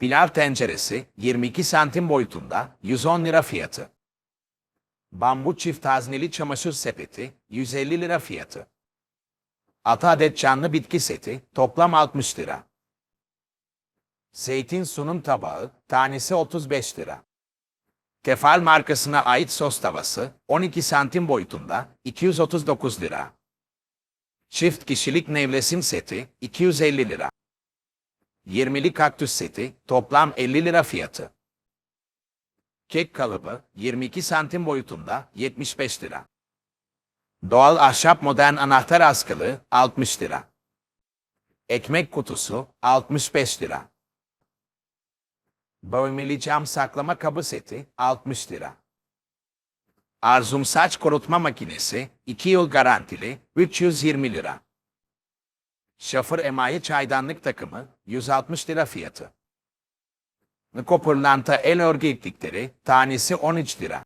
Pilav tenceresi 22 santim boyutunda 110 lira fiyatı. Bambu çift hazneli çamaşır sepeti 150 lira fiyatı. 6 adet canlı bitki seti toplam 60 lira. Zeytin sunum tabağı tanesi 35 lira. Tefal markasına ait sos tavası 12 santim boyutunda 239 lira. Çift kişilik nevresim seti 250 lira. 20'li kaktüs seti toplam 50 lira fiyatı. Kek kalıbı 22 santim boyutunda 75 lira. Doğal ahşap modern anahtar askılı 60 lira. Ekmek kutusu 65 lira. Bölmeli cam saklama kabı seti 60 lira. Arzum saç kurutma makinesi 2 yıl garantili 320 lira. Şafır emayi çaydanlık takımı 160 lira fiyatı. Kopırlanta el örgü iplikleri tanesi 13 lira.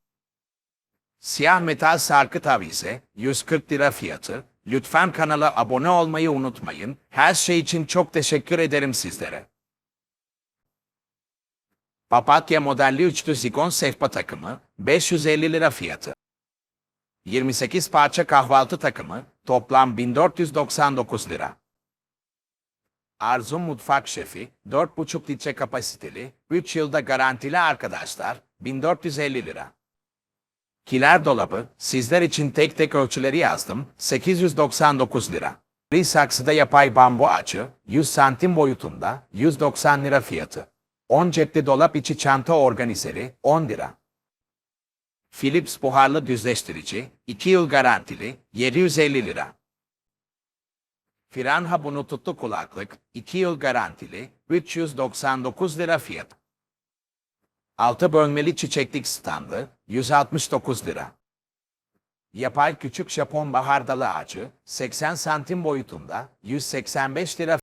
Siyah metal sarkıt avize 140 lira fiyatı. Lütfen kanala abone olmayı unutmayın. Her şey için çok teşekkür ederim sizlere. Papatya modelli üçlü zigon sehpa takımı 550 lira fiyatı. 28 parça kahvaltı takımı toplam 1499 lira. Arzum Mutfak Şefi 4,5 litre kapasiteli 3 yılda garantili arkadaşlar 1450 lira. Kiler dolabı sizler için tek tek ölçüleri yazdım 899 lira. Bir saksıda yapay bambu ağacı 100 santim boyutunda 190 lira fiyatı. 10 cepli dolap içi çanta organizeri 10 lira. Philips buharlı düzleştirici 2 yıl garantili 750 lira. Firanha Bluetooth'lu kulaklık 2 yıl garantili 399 lira fiyat. 6 bölmeli çiçeklik standı 169 lira. Yapay küçük Japon bahardalı ağacı 80 santim boyutunda 185 lira.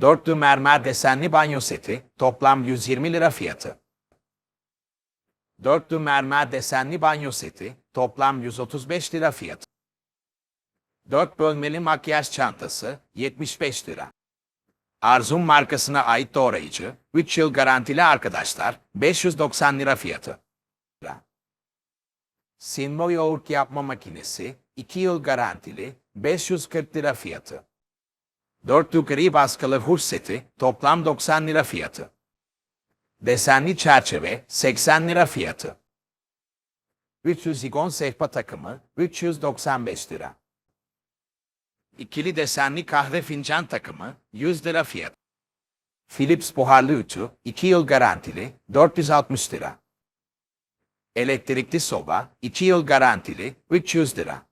Dörtlü mermer desenli banyo seti toplam 120 lira fiyatı. Dörtlü mermer desenli banyo seti toplam 135 lira fiyatı. 4 bölmeli makyaj çantası 75 lira. Arzum markasına ait doğrayıcı 3 yıl garantili arkadaşlar 590 lira fiyatı. Sinmo yoğurt yapma makinesi 2 yıl garantili 540 lira fiyatı. 4 gri baskılı huş seti toplam 90 lira fiyatı. Desenli çerçeve 80 lira fiyatı. 300 zigon sehpa takımı 395 lira. İkili desenli kahve fincan takımı 100 lira fiyat. Philips buharlı ütü 2 yıl garantili 460 lira. Elektrikli soba 2 yıl garantili 300 lira.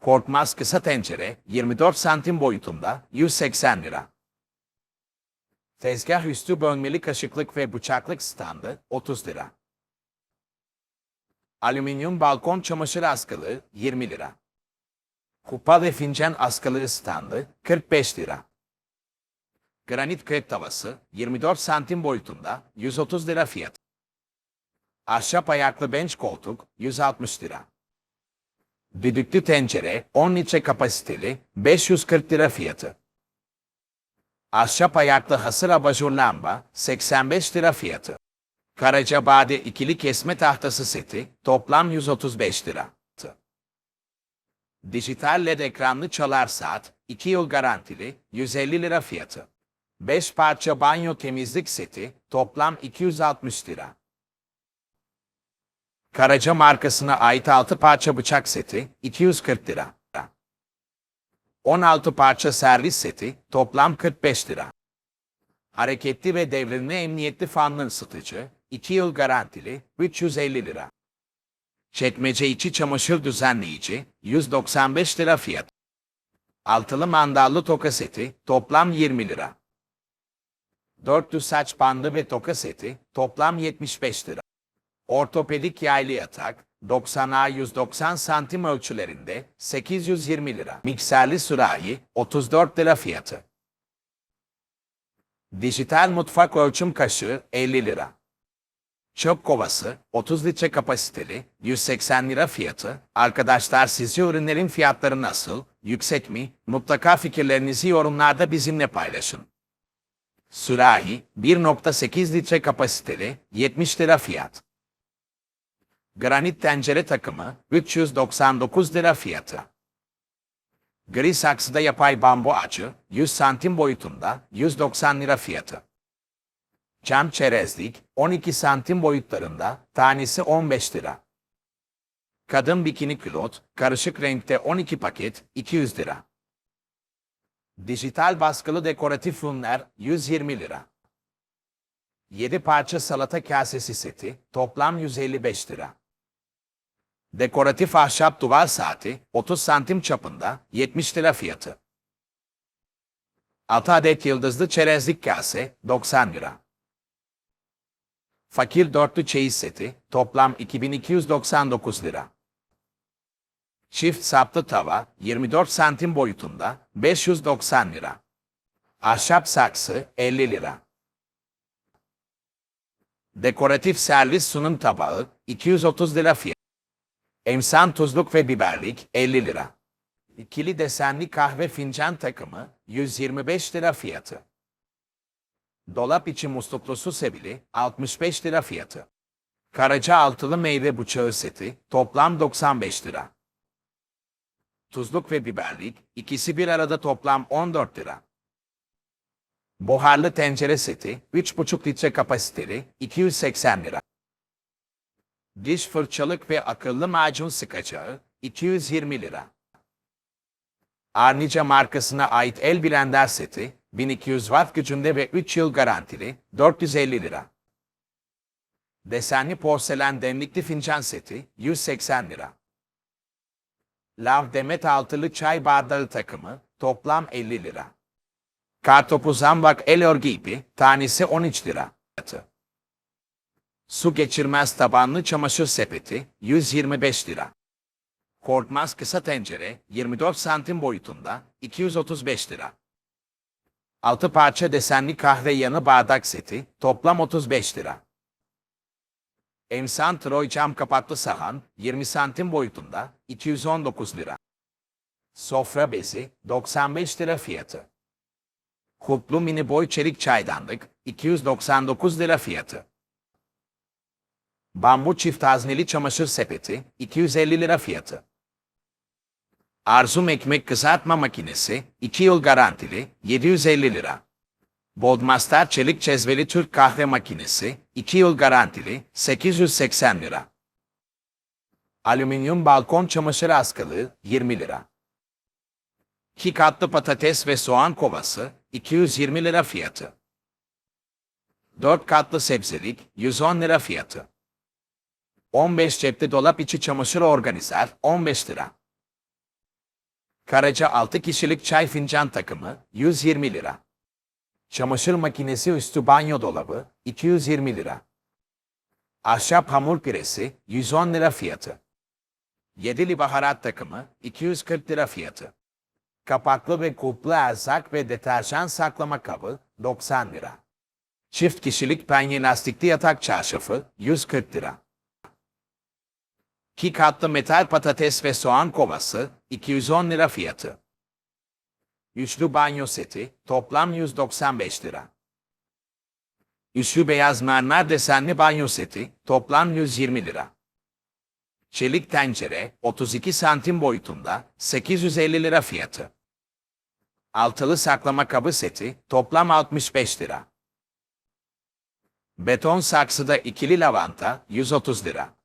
Korkmaz kısa tencere 24 santim boyutunda 180 lira. Tezgah üstü bölmeli kaşıklık ve bıçaklık standı 30 lira. Alüminyum balkon çamaşır askılı 20 lira. Kupa ve fincan askılı standı 45 lira. Granit krep tavası 24 santim boyutunda 130 lira fiyat. Ahşap ayaklı bench koltuk 160 lira. Düdüklü tencere 10 litre kapasiteli 540 lira fiyatı. Ahşap ayaklı hasır abajur lamba 85 lira fiyatı. Karacabade ikili kesme tahtası seti toplam 135 lira. Dijital LED ekranlı çalar saat 2 yıl garantili 150 lira fiyatı. 5 parça banyo temizlik seti toplam 260 lira. Karaca markasına ait 6 parça bıçak seti 240 lira. 16 parça servis seti toplam 45 lira. Hareketli ve devrimli emniyetli fanlı ısıtıcı 2 yıl garantili 350 lira. Çekmece içi çamaşır düzenleyici 195 lira fiyat. Altılı mandallı toka seti toplam 20 lira. Dörtlü saç bandı ve toka seti toplam 75 lira. Ortopedik yaylı yatak 90'a 190 santim ölçülerinde 820 lira. Mikserli sürahi 34 lira fiyatı. Dijital mutfak ölçüm kaşığı 50 lira. Çöp kovası 30 litre kapasiteli 180 lira fiyatı. Arkadaşlar sizce ürünlerin fiyatları nasıl? Yüksek mi? Mutlaka fikirlerinizi yorumlarda bizimle paylaşın. Sürahi 1.8 litre kapasiteli 70 lira fiyat. Granit tencere takımı 399 lira fiyatı. Gri saksıda yapay bambu açı 100 santim boyutunda 190 lira fiyatı. Cam çerezlik 12 santim boyutlarında tanesi 15 lira. Kadın bikini külot karışık renkte 12 paket 200 lira. Dijital baskılı dekoratif ürünler 120 lira. 7 parça salata kasesi seti toplam 155 lira. Dekoratif ahşap duvar saati 30 santim çapında 70 lira fiyatı. 6 adet yıldızlı çerezlik kase 90 lira. Fakir dörtlü çeyiz seti toplam 2299 lira. Çift saplı tava 24 santim boyutunda 590 lira. Ahşap saksı 50 lira. Dekoratif servis sunum tabağı 230 lira fiyat. Emsan tuzluk ve biberlik 50 lira. İkili desenli kahve fincan takımı 125 lira fiyatı. Dolap içi musluklu su sebili 65 lira fiyatı. Karaca altılı meyve bıçağı seti toplam 95 lira. Tuzluk ve biberlik ikisi bir arada toplam 14 lira. Buharlı tencere seti 3,5 litre kapasiteli 280 lira. Diş fırçalık ve akıllı macun sıkacağı 220 lira. Arnica markasına ait el blender seti 1200 watt gücünde ve 3 yıl garantili 450 lira. Desenli porselen demlikli fincan seti 180 lira. Lav Demet altılı çay bardağı takımı toplam 50 lira. Kartopu zambak el örgü ipi tanesi 13 lira. Su geçirmez tabanlı çamaşır sepeti 125 lira. Korkmaz kısa tencere 24 santim boyutunda 235 lira. Altı parça desenli kahve yanı bardak seti toplam 35 lira. Emsan Troy cam kapaklı sahan 20 santim boyutunda 219 lira. Sofra bezi 95 lira fiyatı. Kulplu mini boy çelik çaydanlık 299 lira fiyatı. Bambu çift hazneli çamaşır sepeti 250 lira fiyatı. Arzum ekmek kızartma makinesi 2 yıl garantili 750 lira. Boldmaster çelik cezveli Türk kahve makinesi 2 yıl garantili 880 lira. Alüminyum balkon çamaşır askılığı 20 lira. 2 katlı patates ve soğan kovası 220 lira fiyatı. 4 katlı sebzelik 110 lira fiyatı. 15 cepli dolap içi çamaşır organizer 15 lira. Karaca 6 kişilik çay fincan takımı 120 lira. Çamaşır makinesi üstü banyo dolabı 220 lira. Ahşap hamur piresi 110 lira fiyatı. Yedili baharat takımı 240 lira fiyatı. Kapaklı ve kuplu erzak ve deterjan saklama kabı 90 lira. Çift kişilik penye lastikli yatak çarşafı 140 lira. 2 katlı metal patates ve soğan kovası 210 lira fiyatı. Üçlü banyo seti toplam 195 lira. Üçlü beyaz mermer desenli banyo seti toplam 120 lira. Çelik tencere 32 santim boyutunda 850 lira fiyatı. Altılı saklama kabı seti toplam 65 lira. Beton saksıda ikili lavanta 130 lira.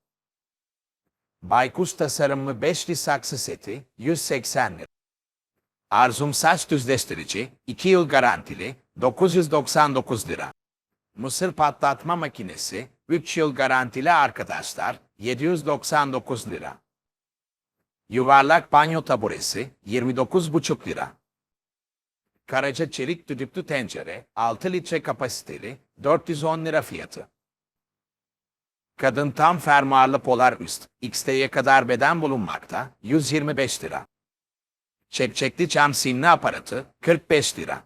Baykuş tasarımlı beşli saksı seti 180 lira. Arzum saç düzleştirici 2 yıl garantili 999 lira. Mısır patlatma makinesi 3 yıl garantili arkadaşlar 799 lira. Yuvarlak banyo taburesi 29,5 lira. Karaca çelik düdüklü tencere 6 litre kapasiteli 410 lira fiyatı. Kadın tam fermuarlı polar üst XT'ye kadar beden bulunmakta 125 lira. Çekçekli cam silme aparatı 45 lira.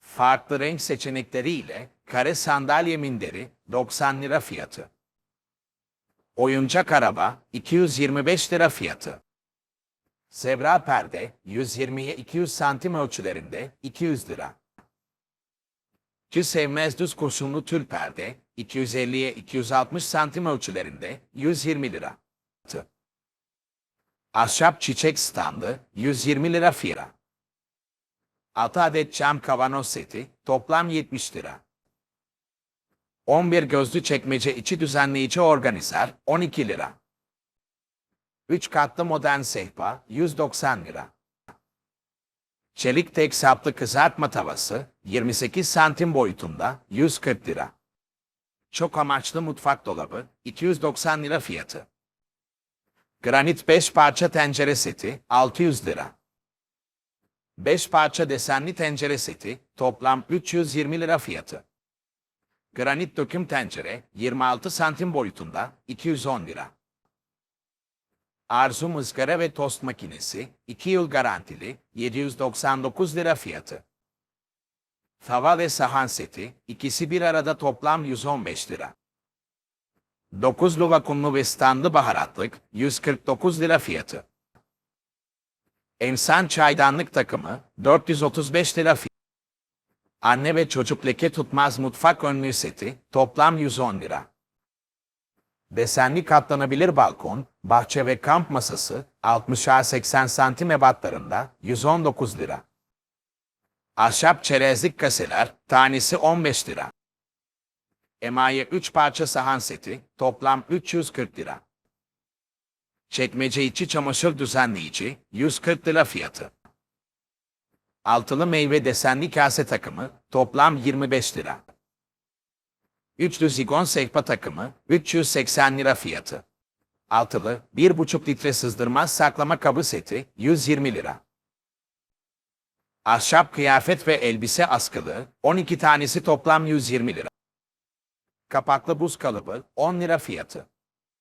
Farklı renk seçenekleriyle kare sandalye minderi 90 lira fiyatı. Oyuncak araba 225 lira fiyatı. Zebra perde 120'ye 200 santim ölçülerinde 200 lira. Ki sevmez düz kurşunlu tül perde, 250'ye 260 santim ölçülerinde, 120 lira. Ahşap çiçek standı, 120 lira fiyatı. 6 adet cam kavanoz seti, toplam 70 lira. 11 gözlü çekmece içi düzenleyici organizer, 12 lira. 3 katlı modern sehpa, 190 lira. Çelik tek saplı kızartma tavası, 28 santim boyutunda, 140 lira. Çok amaçlı mutfak dolabı, 290 lira fiyatı. Granit 5 parça tencere seti, 600 lira. 5 parça desenli tencere seti, toplam 320 lira fiyatı. Granit döküm tencere, 26 santim boyutunda, 210 lira. Arzu ızgara ve tost makinesi, 2 yıl garantili, 799 lira fiyatı. Tava ve sahan seti, ikisi bir arada toplam 115 lira. 9 vakumlu ve standlı baharatlık, 149 lira fiyatı. Emsan çaydanlık takımı, 435 lira fiyatı. Anne ve çocuk leke tutmaz mutfak önlüğü seti, toplam 110 lira. Desenli katlanabilir balkon, bahçe ve kamp masası 60'a 80 santim ebatlarında 119 lira. Ahşap çerezlik kaseler tanesi 15 lira. Emaye 3 parça sahan seti toplam 340 lira. Çekmece içi çamaşır düzenleyici 140 lira fiyatı. Altılı meyve desenli kase takımı toplam 25 lira. Üçlü zigon sehpa takımı 380 lira fiyatı. Altılı 1,5 litre sızdırmaz saklama kabı seti 120 lira. Ahşap kıyafet ve elbise askılı 12 tanesi toplam 120 lira. Kapaklı buz kalıbı 10 lira fiyatı.